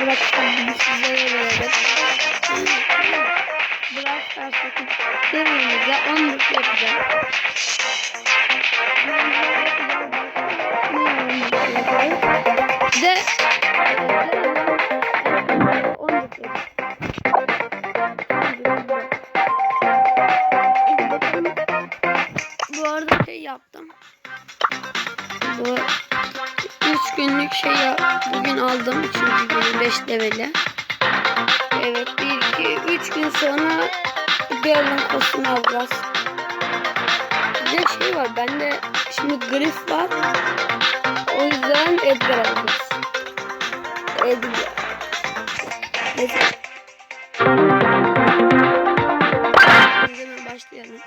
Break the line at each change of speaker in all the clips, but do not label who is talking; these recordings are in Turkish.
Bunu sizlere verelim. Brawl Stars'taki devrimimize 10 dakika yapacağız. De 10 dakika. Bu arada şey yaptım. Bu 3 günlük şey ya, bugün aldım. 3. günü 5 leveli. Evet 1 2 3 gün sonra Berlin kostümü alacağız. Bir de şey var bende şimdi grif var. O yüzden Edgar alacağız. Edgar. Edgar. Başlayalım.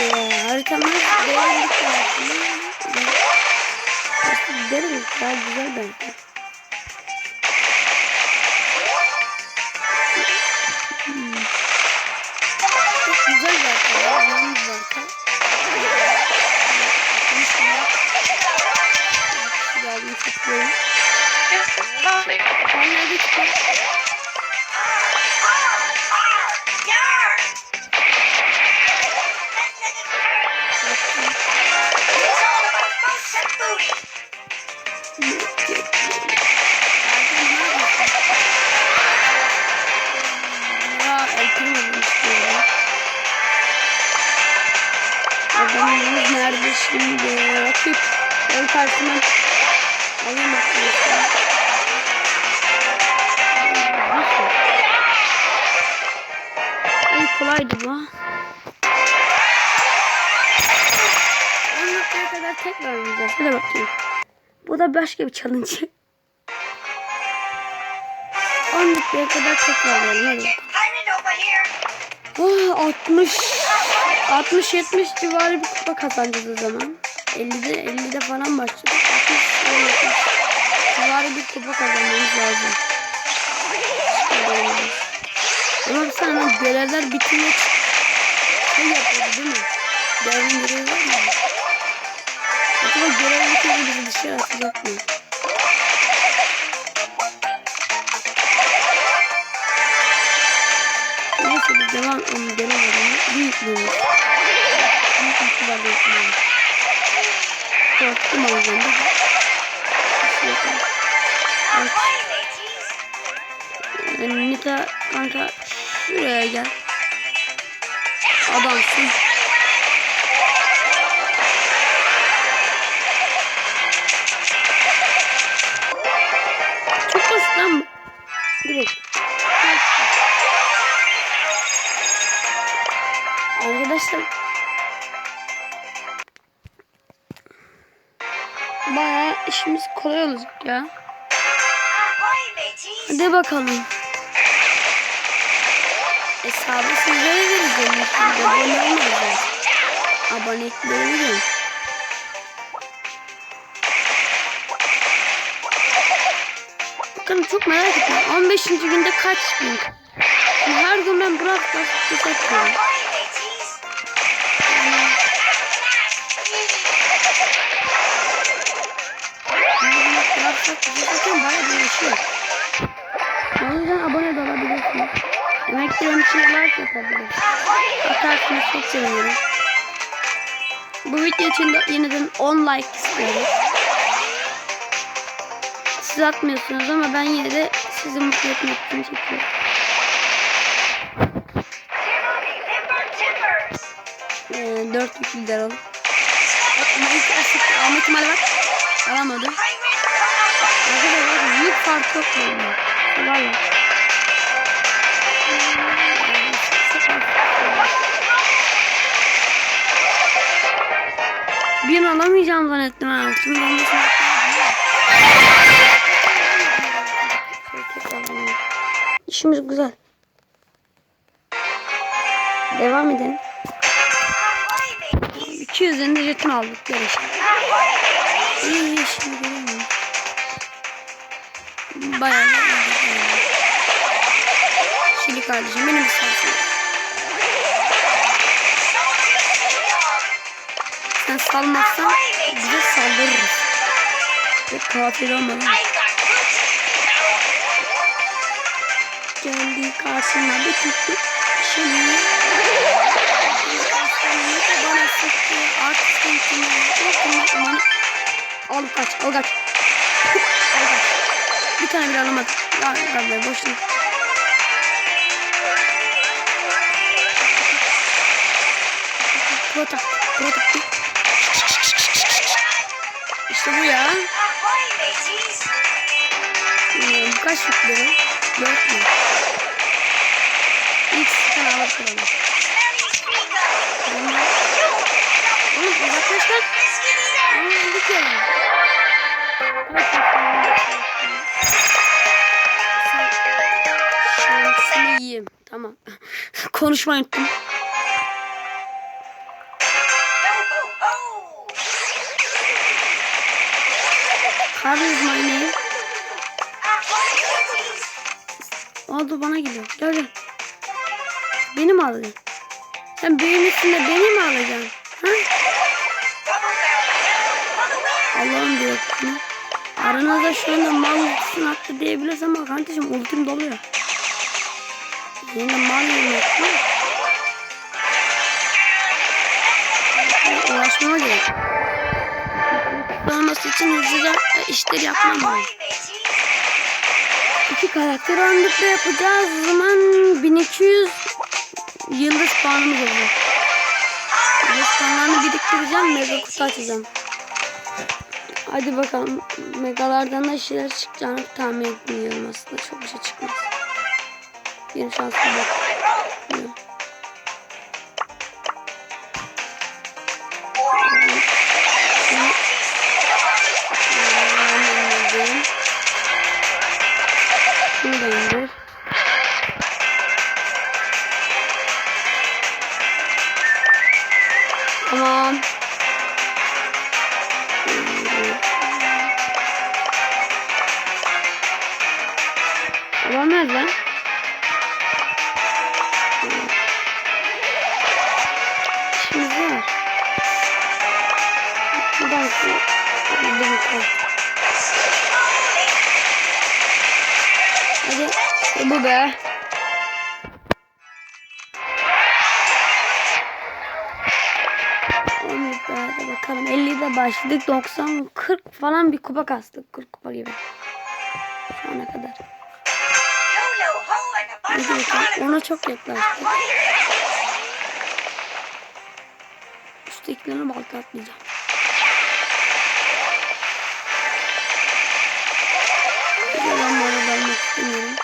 Şimdi haritamız derinlik tarafını Aslında derinlik daha güzel bence. Hmm. Çok güzel zaten ya. Yalnız zaten. Geldim çıkıyorum. Adamımız nerede şimdi? Rakip. Ben karşıma alayım arkadaşlar. İyi kolaydı bu. Dakikaya kadar tekrar oynayacağız. Hadi bakayım. Bu da başka bir challenge. 10 dakikaya kadar tekrar oynayalım. Oh, 60 60 70 civarı bir kupa kazanacağız o zaman. 50'de 50'de falan başladık. 60 70 civarı bir kupa kazanmamız lazım. Ama bir saniye görevler bitince şey yapıyordu değil mi? Devrim görevi var mı? Acaba görev bitince bizi dışarı atacak mı? Neyse biz devam onu denemedim. Büyük büyük. Büyük bir kubar bekliyorum. Korktum o yüzden de. Bir. Evet. Nita kanka şuraya gel. Adamsın. Kolay olacak ya. Hadi bakalım. Hesabı sizlere vereceğim. Şimdi abone olmayacağız. Abonelikleri verin. Bakın çok merak ettim. 15. günde kaç bin? Şimdi her gün ben Brawl Stars'ta satıyorum. Stars'ta satıyorum. Bayağı değişiyor. O yüzden abone de olabilirsiniz. Emeklerim için like yapabilirsiniz. Atarsınız çok sevinirim. Bu video için de yeniden 10 like istiyorum. Siz atmıyorsunuz ama ben yine de sizi mutlu etmek için çekiyorum. Ee, 4 yüklü lider ol. Bak ilk asık Ahmet İhmal var. Alamadı. Fark yok benim. Valla. Bir alamayacağım zannettim ha. Altın olmasın. İşimiz güzel. Devam edelim. 200'den de jeton aldık. Şey. İyi iyi şimdi göremiyorum. Bayağı da. Şili kardeşim benim istersen. salmazsan bize saldırırız. Ve katil olmadan geldi karşıma bir tuttu. Şimdi bana sıktı. Artık sıkıntı. Aman. Al kaç, al kaç. al kaç. Bir tane bile alamadım. Ya Rabbi boşuna. Protect, protect. İşte bu ya. Bilmiyorum kaç yüklü? Dört mü? İlk sıkan alıp kıralım. Oğlum uzaklaş lan. Ama öldük ya. Şansını yiyeyim. Tamam. Konuşmayı unuttum. My name. Oldu bana geliyor. Gel gel. Beni mi alacaksın? Sen büyümüşsün de beni mi alacaksın? Ha? Allah'ım diyor. Aranızda şu anda mal ultisini attı diyebilirsem ama kardeşim ultim doluyor. Yine mal yemek mi? Uğraşmama gerek. Olması için hızlıca e, işleri yapmam lazım. İki karakter ağırlıkla yapacağız. O zaman 1200 yıldız puanımız olacak. Yıldız puanlarını biriktireceğim. Mega kutu açacağım. Hadi bakalım. Megalardan da şeyler çıkacağını tahmin etmiyorum aslında. Çok bir şey çıkmaz. Benim şansım bak. Şunu da indir. Tamam. Adam nerede Kalk. Hadi. İşte bu be. Hadi bakalım. 50'de başladık. 90, 40 falan bir kupa kastık. 40 kupa gibi. Şu ana kadar. Hadi. Ona çok yaklaştık. Üsttekilerine balta atlayacağım. Ben bana vermek istemiyorum.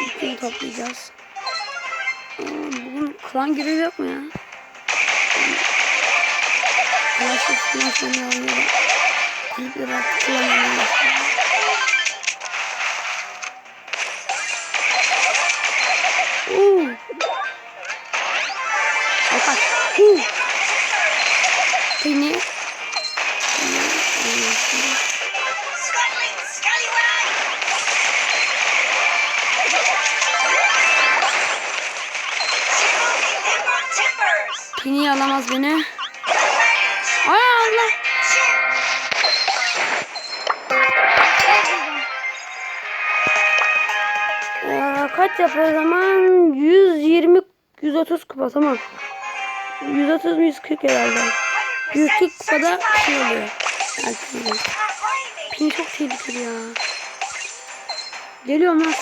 Bütün toplayacağız. Aa, bugün klan görevi yok mu ya? Clash of Clans oynuyor da kulüpleri artık kullanmaya başladı. Oo. Bakar. Huu. Beni Pini alamaz beni. Ay Allah. Ee, kaç yapıyor o zaman? 120 130 kupa tamam. 130 mu 140 herhalde. 140 kupada şey oluyor. Yani, pin çok tehlikeli ya. Geliyorum lan.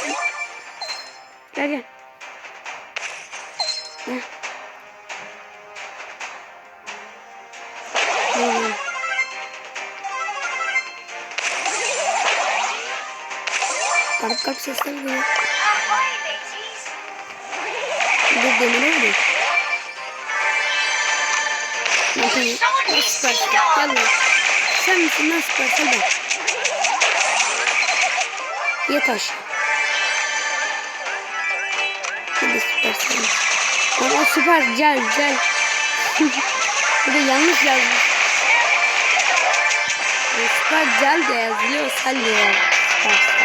Gel gel. Gel. Garip garip sesler geliyor. Vuruyor. Ben seni nasıl süpersin? Gel lan. Sen misin lan süpersin ben. Yat aşağı. Bir de süpersin. O süper gel gel. Bir de yanlış yazmış. Süper gel de yazılıyor sen de yaz.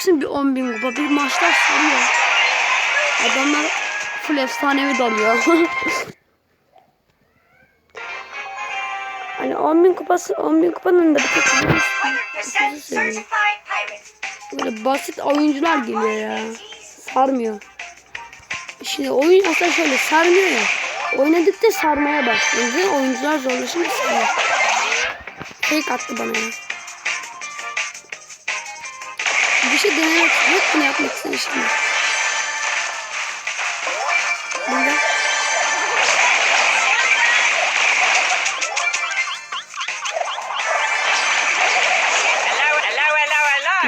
Alacaksın bir 10 bin kupa. Bir maçlar sarıyor. Adamlar full efsanevi dalıyor. hani 10 bin kupası 10 bin kupanın da bir tek
100%
seviyor.
certified pirate.
Böyle basit oyuncular geliyor ya. Sarmıyor. Şimdi oyun aslında şöyle sarmıyor ya. Oynadıkça sarmaya başlayınca oyuncular zorlaşınca sarıyor. Fake attı bana ya. Bir şey denemek yok bunu yapmak istedim şimdi. Burada. Veler veler veler.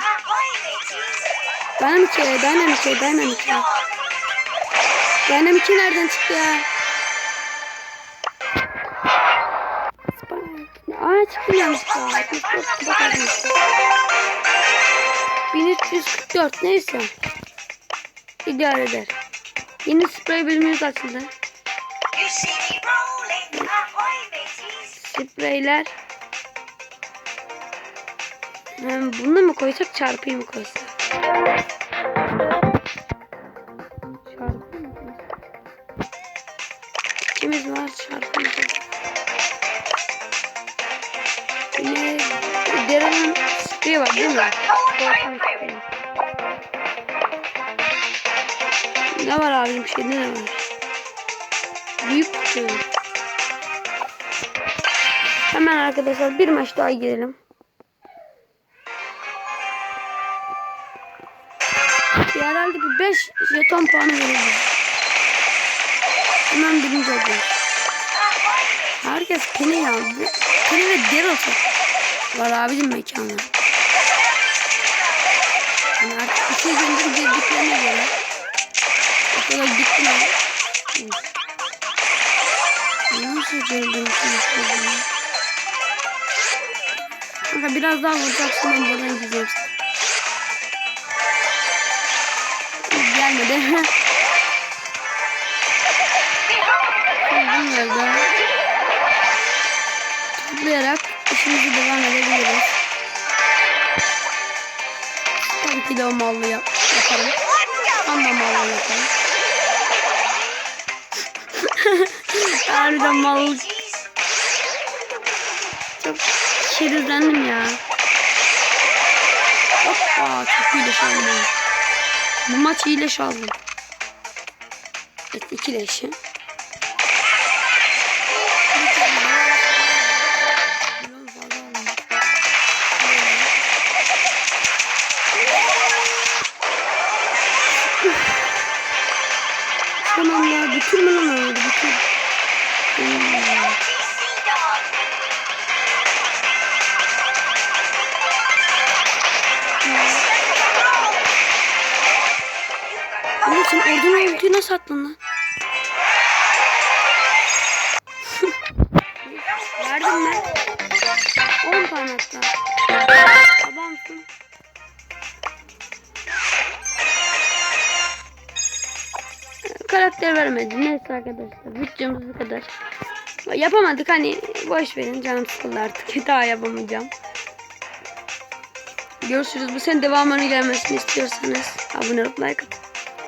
Ahoy, mateys.
Dynamite, Dynamite, Dynamite. Dynamite nereden çıktı ya? 64 bak arkadaşlar. 1344 neyse. İdare eder. Yeni sprey bölümümüz açıldı. Spreyler. Hem bunu mu koysak çarpıyı mı koysak? Bir şeyde ne var? Büyük kutu. Hemen arkadaşlar bir maç daha girelim. Herhalde bir 5 jeton puanı verelim. Hemen birinci olacağız. Herkes Penny ya. Penny ve çok var abicim mekanda. Yani artık bir şey gönderip girdiklerine göre. O kadar gittiler. Nasıl gördüm? Kanka biraz daha vuracaksın ben buradan gideceğim. Gelmedi. Bunları da toplayarak işimizi devam edebiliriz. Tabii ki de o mallı yap yaparım. De mallı yaparım. Harbiden
Mateys.
çok şerizlendim ya. Hoppa çok iyileş aldım. Bu maç iyileş aldım. Evet iki lan? Verdim ben. 10 tane hatta. Adamsın. Karakter vermedi. Neyse arkadaşlar. Bütçemiz bu kadar. Yapamadık hani boş verin canım sıkıldı artık. Daha yapamayacağım. Görüşürüz. Bu senin devamını gelmesini istiyorsanız abone olup like atın.